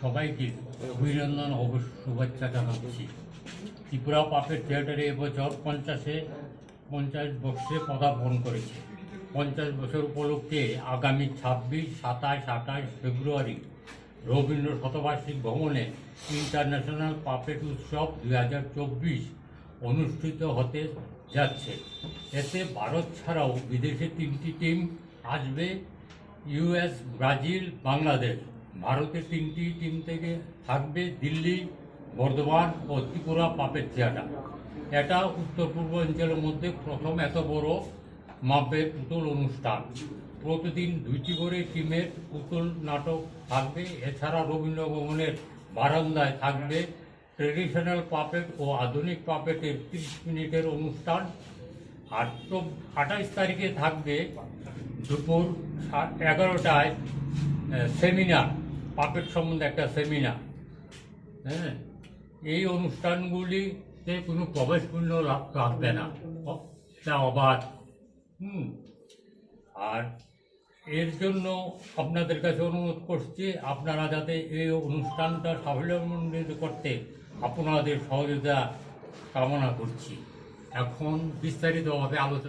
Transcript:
সবাইকে অভিনন্দন ও শুভেচ্ছা জানাচ্ছি। ত্রিপুরা পাপের থিয়েটারে এবছর পঞ্চাশে, পঞ্চাশ বর্ষে পদার্পণ করেছে। পঞ্চাশ বছর উপলক্ষে আগামী ছাব্বিশ, সাতাশ, আঠাশ ফেব্রুয়ারি রবীন্দ্র শতবার্ষিক ভবনে ইন্টারন্যাশনাল পাপেট উৎসব দুই হাজার চব্বিশ অনুষ্ঠিত হতে যাচ্ছে। এতে ভারত ছাড়াও বিদেশে তিনটি টিম আসবে ইউএস ব্রাজিল, বাংলাদেশ। ভারতের তিনটি টিম থেকে থাকবে দিল্লি, বর্ধমান ও ত্রিপুরা পাপের থিয়েটার। এটা উত্তর পূর্বাঞ্চলের মধ্যে প্রথম এত বড় মাপের পুতুল অনুষ্ঠান। প্রতিদিন দুইটি করে টিমের পুতুল নাটক থাকবে। এছাড়া রবীন্দ্র ভবনের বারান্দায় থাকবে ট্রেডিশনাল পাপেট ও আধুনিক পাপেটের তিরিশ মিনিটের অনুষ্ঠান। আর তো আঠাইশ তারিখে থাকবে দুপুর এগারোটায় সেমিনার, পাপেট সম্বন্ধে একটা সেমিনার। হ্যাঁ এই অনুষ্ঠানগুলিতে কোনো প্রবেশ মূল্য লাভ- লাগবে না। অবাধ। হুম, আর এর জন্য আপনাদের কাছে অনুরোধ করছি, আপনারা যাতে এই অনুষ্ঠানটা সাফল্যমণ্ডিত করতে আপনাদের সহযোগিতা কামনা করছি। এখন বিস্তারিতভাবে আলোচনা